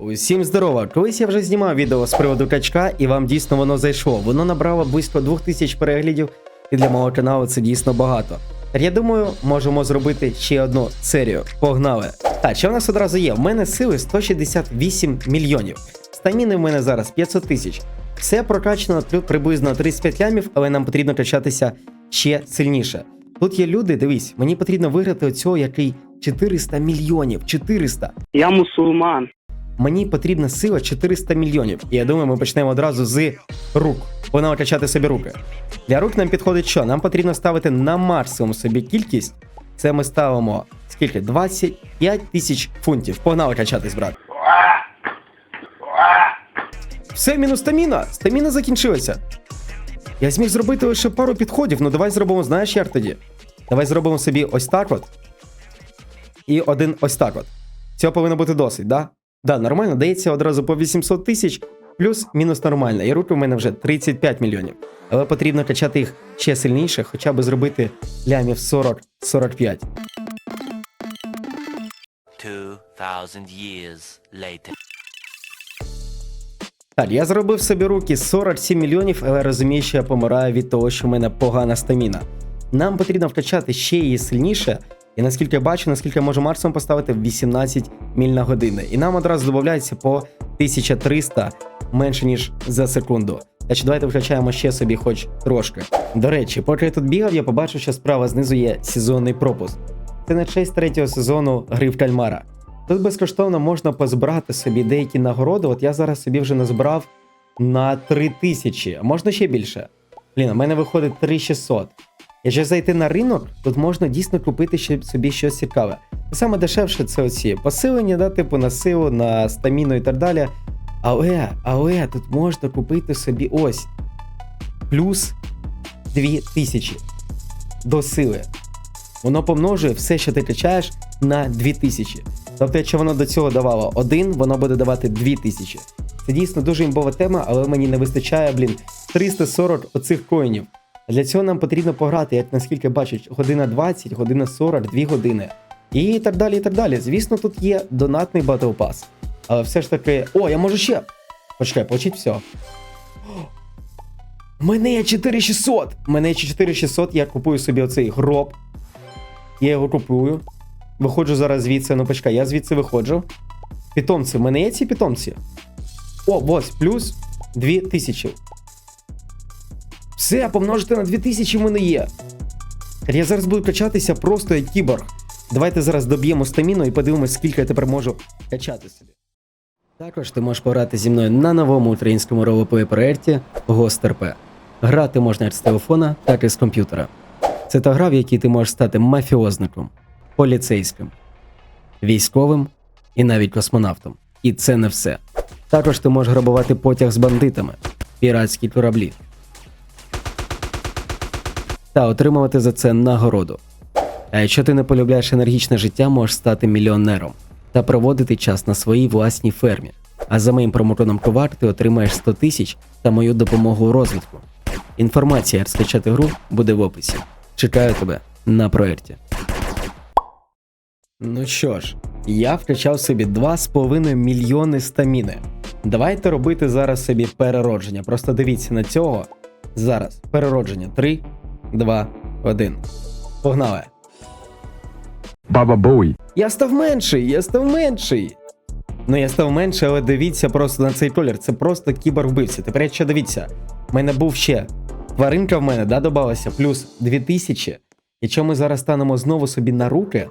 Усім здорово! Колись я вже знімав відео з приводу качка, і вам дійсно воно зайшло. Воно набрало близько 2000 переглядів, і для мого каналу це дійсно багато. Я думаю, можемо зробити ще одну серію. Погнали! Так, що в нас одразу є? В мене сили 168 мільйонів. Стаміни в мене зараз 500 тисяч. Все прокачано трю- приблизно 35 лямів, але нам потрібно качатися ще сильніше. Тут є люди, дивись, мені потрібно виграти оцього, який 400 мільйонів. 400. Я мусульман. Мені потрібна сила 400 мільйонів. І я думаю, ми почнемо одразу з рук. Погнали качати собі руки. Для рук нам підходить що? Нам потрібно ставити на максимум собі кількість. Це ми ставимо скільки? 25 тисяч фунтів. Погнали качатись, брат. Все, мінус стаміна. Стаміна закінчилася. Я зміг зробити лише пару підходів. Ну давай зробимо, знаєш як тоді? Давай зробимо собі ось так от. І один ось так от. Цього повинно бути досить, да? Да, нормально, дається одразу по 800 тисяч, плюс-мінус нормально. І руки в мене вже 35 мільйонів. Але потрібно качати їх ще сильніше, хоча б зробити лямів 40-45. 2,000 years later. Так, я зробив собі руки 47 мільйонів, але розумію, що я помираю від того, що в мене погана стаміна. Нам потрібно вкачати ще її сильніше, і наскільки я бачу, наскільки я можу максимум поставити 18 міль на години. І нам одразу додається по 1300 менше, ніж за секунду. Так що давайте вкачаємо ще собі хоч трошки. До речі, поки я тут бігав, я побачив, що справа знизу є сезонний пропуск. Це на честь третього сезону гри в кальмара. Тут безкоштовно можна позбирати собі деякі нагороди. От я зараз собі вже назбирав на 3000, а можна ще більше. Блін, у мене виходить 3600. Якщо зайти на ринок, тут можна дійсно купити ще собі щось цікаве. Саме дешевше це оці посилення, да, типу на силу, на стаміну і так далі. Але, але тут можна купити собі ось плюс 2000 до сили. Воно помножує все, що ти качаєш, на 2000. Тобто, якщо воно до цього давало 1, воно буде давати 2000. Це дійсно дуже імбова тема, але мені не вистачає, блін, 340 оцих коїнів. Для цього нам потрібно пограти, як наскільки бачать, година 20, година 40, 2 години. І так далі, і так далі. Звісно, тут є донатний Battle Pass. Але все ж таки. О, я можу ще. Почекай, получить все. У мене є 4600! У мене є 4600, я купую собі оцей гроб. Я його купую. Виходжу зараз звідси, ну почекай, я звідси виходжу. Питомці, в мене є ці питомці? О, ось, плюс 2000. Все, помножити на 2000 в мене є. Я зараз буду качатися просто як кіборг. Давайте зараз доб'ємо стаміну і подивимось, скільки я тепер можу качати собі. Також ти можеш пограти зі мною на новому українському ролеплей проєкті RP. Грати можна як з телефона, так і з комп'ютера. Це та гра, в якій ти можеш стати мафіозником, поліцейським, військовим і навіть космонавтом. І це не все. Також ти можеш грабувати потяг з бандитами, піратські кораблі та отримувати за це нагороду. А якщо ти не полюбляєш енергічне життя, можеш стати мільйонером та проводити час на своїй власній фермі. А за моїм промокодом ковар ти отримаєш 100 тисяч та мою допомогу у розвитку. Інформація, як скачати гру, буде в описі. Чекаю тебе на проєкті. Ну що ж, я вкачав собі 2,5 мільйони стаміни. Давайте робити зараз собі переродження. Просто дивіться на цього. Зараз переродження 3, 2, 1. Погнали. Баба Боуй. Я став менший, я став менший. Ну, я став менший, але дивіться просто на цей колір. Це просто кіборг-вбивця. Тепер якщо дивіться, в мене був ще тваринка в мене, да, додалася, плюс 2000. Якщо ми зараз станемо знову собі на руки,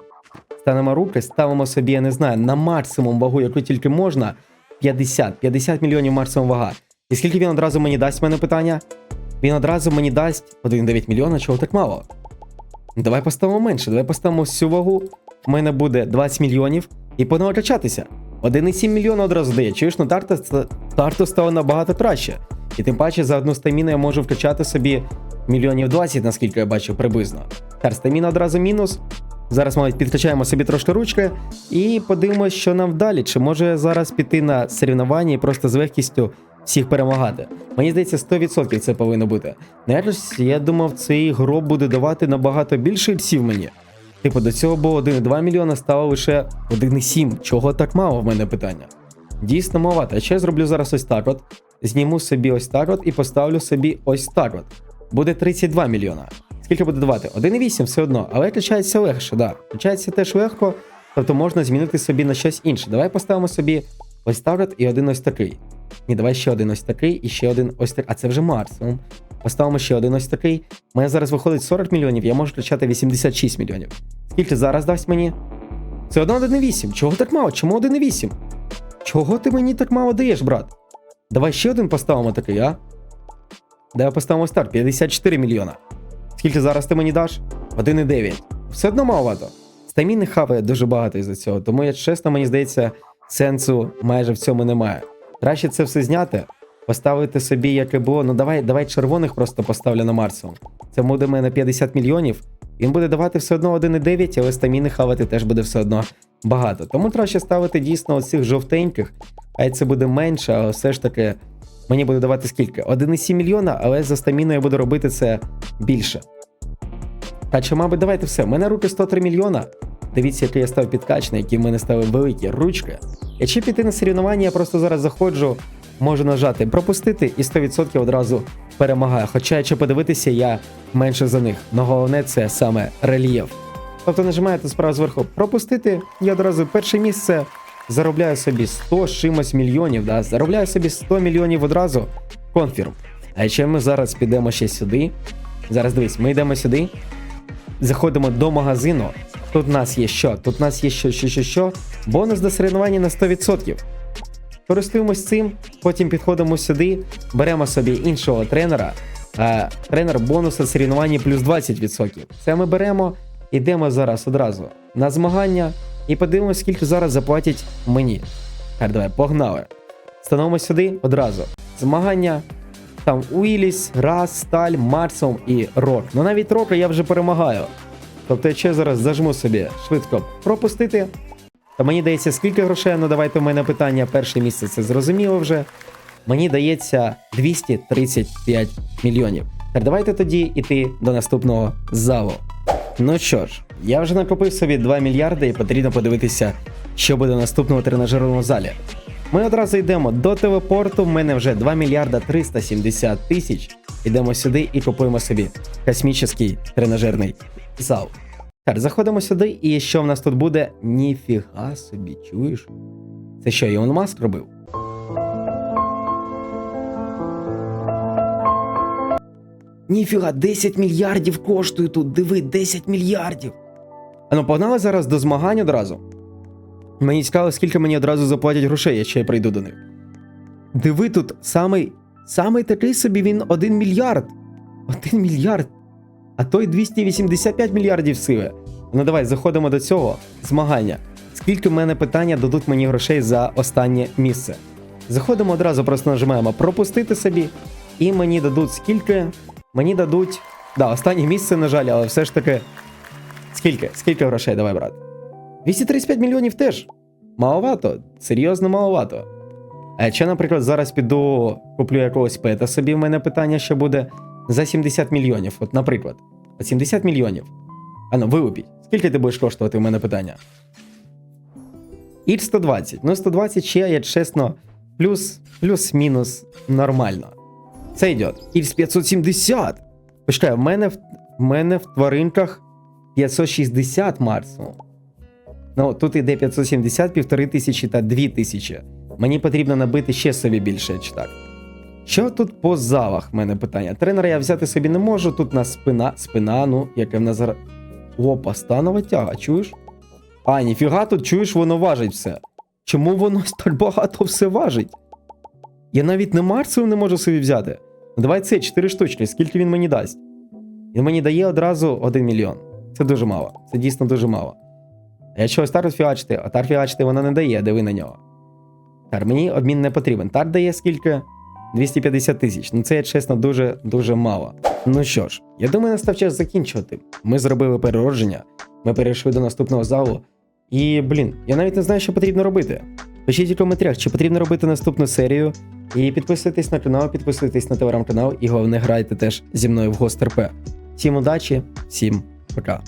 станемо руки, ставимо собі, я не знаю, на максимум вагу, яку тільки можна, 50, 50 мільйонів максимум вага. І скільки він одразу мені дасть мене питання? Він одразу мені дасть 1,9 мільйона, чого так мало? Давай поставимо менше, давай поставимо всю вагу. У мене буде 20 мільйонів і погнали качатися. 1,7 мільйона одразу дає. Чуєш, ну тарта, тарту стало набагато краще. І тим паче за одну стаміну я можу вкачати собі мільйонів 20, наскільки я бачу, приблизно. Так, стаміна одразу мінус. Зараз, мабуть, підкачаємо собі трошки ручки і подивимось, що нам далі. Чи може зараз піти на соревнування і просто з легкістю всіх перемагати. Мені здається, 100% це повинно бути. Якось я думав, цей гроб буде давати набагато більше ільців мені. Типу, до цього було 1,2 мільйона, стало лише 1,7. Чого так мало в мене питання? Дійсно маловато. А я зроблю зараз ось так от. Зніму собі ось так от і поставлю собі ось так от. Буде 32 мільйона. Скільки буде давати? 1,8 все одно, але включається легше, да. Включається теж легко, тобто можна змінити собі на щось інше. Давай поставимо собі ось так от і один ось такий. Ні, давай ще один ось такий і ще один ось такий. А це вже максимум. Поставимо ще один ось такий. У мене зараз виходить 40 мільйонів, я можу включати 86 мільйонів. Скільки зараз дасть мені? Це одно 1,8. Чого так мало? Чому 1,8? Чого ти мені так мало даєш, брат? Давай ще один поставимо такий, а? Давай поставимо так, 54 мільйона. Скільки зараз ти мені даш? 1,9. Все одно маловато. Стаміни хаває дуже багато із-за цього, тому, як чесно, мені здається, сенсу майже в цьому немає. Краще це все зняти, поставити собі, як і було. Ну давай, давай червоних просто поставлю на Марсовому. Це буде мене 50 мільйонів. Він буде давати все одно 1,9, але стаміни хавати теж буде все одно багато. Тому краще ставити дійсно оцих жовтеньких, хай це буде менше, але все ж таки мені буде давати скільки? 1,7 мільйона, але за стаміною я буду робити це більше. Та чи, мабуть, давайте все. У мене руки 103 мільйона. Дивіться, який я став підкачний, які в мене стали великі ручки. Якщо піти на соревнування, я просто зараз заходжу, можу нажати пропустити і 100% одразу перемагаю. Хоча, якщо подивитися, я менше за них. Но головне це саме рельєф. Тобто нажимаєте справа зверху пропустити, я одразу перше місце заробляю собі 100 з чимось мільйонів, да? заробляю собі 100 мільйонів одразу. Конфірм. А якщо ми зараз підемо ще сюди. Зараз дивись, ми йдемо сюди, заходимо до магазину. Тут у нас є що? Тут у нас є що, що, що, що. Бонус до соревнування на 100%. Користуємось цим, потім підходимо сюди, беремо собі іншого тренера. А, тренер бонуса соревнування плюс 20%. Це ми беремо, йдемо зараз одразу на змагання і подивимося, скільки зараз заплатять мені. Так, давай, погнали. Становимо сюди одразу. Змагання. Там Уіліс, Раз, Сталь, Марсом і Рок. Ну навіть Рока я вже перемагаю. Тобто, якщо я зараз зажму собі швидко пропустити, то мені дається скільки грошей? Ну давайте в мене питання. Перше місце це зрозуміло вже. Мені дається 235 мільйонів. Так давайте тоді йти до наступного залу. Ну що ж, я вже накопив собі 2 мільярди і потрібно подивитися, що буде в наступному тренажерному залі. Ми одразу йдемо до телепорту. В мене вже 2 мільярда 370 тисяч. Йдемо сюди і купуємо собі космічний тренажерний зал. Так, заходимо сюди, і що в нас тут буде? Ніфіга собі, чуєш? Це що, Ілон Маск робив? Ніфіга, 10 мільярдів коштує тут. Диви, 10 мільярдів. А ну погнали зараз до змагань одразу. Мені цікаво, скільки мені одразу заплатять грошей, якщо я прийду до них. Диви тут самий, самий такий собі він 1 мільярд. 1 мільярд. А той 285 мільярдів сили. Ну давай заходимо до цього змагання. Скільки в мене питання дадуть мені грошей за останнє місце? Заходимо одразу, просто нажимаємо пропустити собі, і мені дадуть скільки. Мені дадуть. Да, останнє місце, на жаль, але все ж таки. Скільки? Скільки грошей давай, брат? 235 мільйонів теж. Маловато, серйозно маловато. А якщо, наприклад, зараз піду куплю якогось пета собі, в мене питання ще буде за 70 мільйонів. От, наприклад, от 70 мільйонів. Ану, вилупіть. Скільки ти будеш коштувати в мене питання? Іль 120. Ну, 120 ще, я чесно, плюс, плюс-мінус нормально. Це йде. Ільс 570. Почекай, в мене в, в мене в тваринках 560 максимум. Ну, тут іде 570, півтори тисячі та 2 тисячі. Мені потрібно набити ще собі більше, чи. Що тут по залах? В мене питання. Тренера я взяти собі не можу. Тут у нас спина, спина, ну, яке в нас зараз. Опа, станова тяга, чуєш? А, ніфіга тут чуєш, воно важить все. Чому воно так багато все важить? Я навіть не Марсів не можу собі взяти. Ну давай це 4 штучки, скільки він мені дасть? Він мені дає одразу 1 мільйон. Це дуже мало. Це дійсно дуже мало. А якщо ось тарт фіачити, а тарт фіачити вона не дає, диви на нього. Тар, мені обмін не потрібен. Тарт дає скільки? 250 тисяч. Ну це я чесно дуже дуже мало. Ну що ж, я думаю, настав час закінчувати. Ми зробили переродження, ми перейшли до наступного залу. І, блін, я навіть не знаю, що потрібно робити. Пишіть у коментарях, чи потрібно робити наступну серію. І підписуйтесь на канал, підписуйтесь на телеграм-канал, і головне грайте теж зі мною в Гостерп. Всім удачі, всім пока.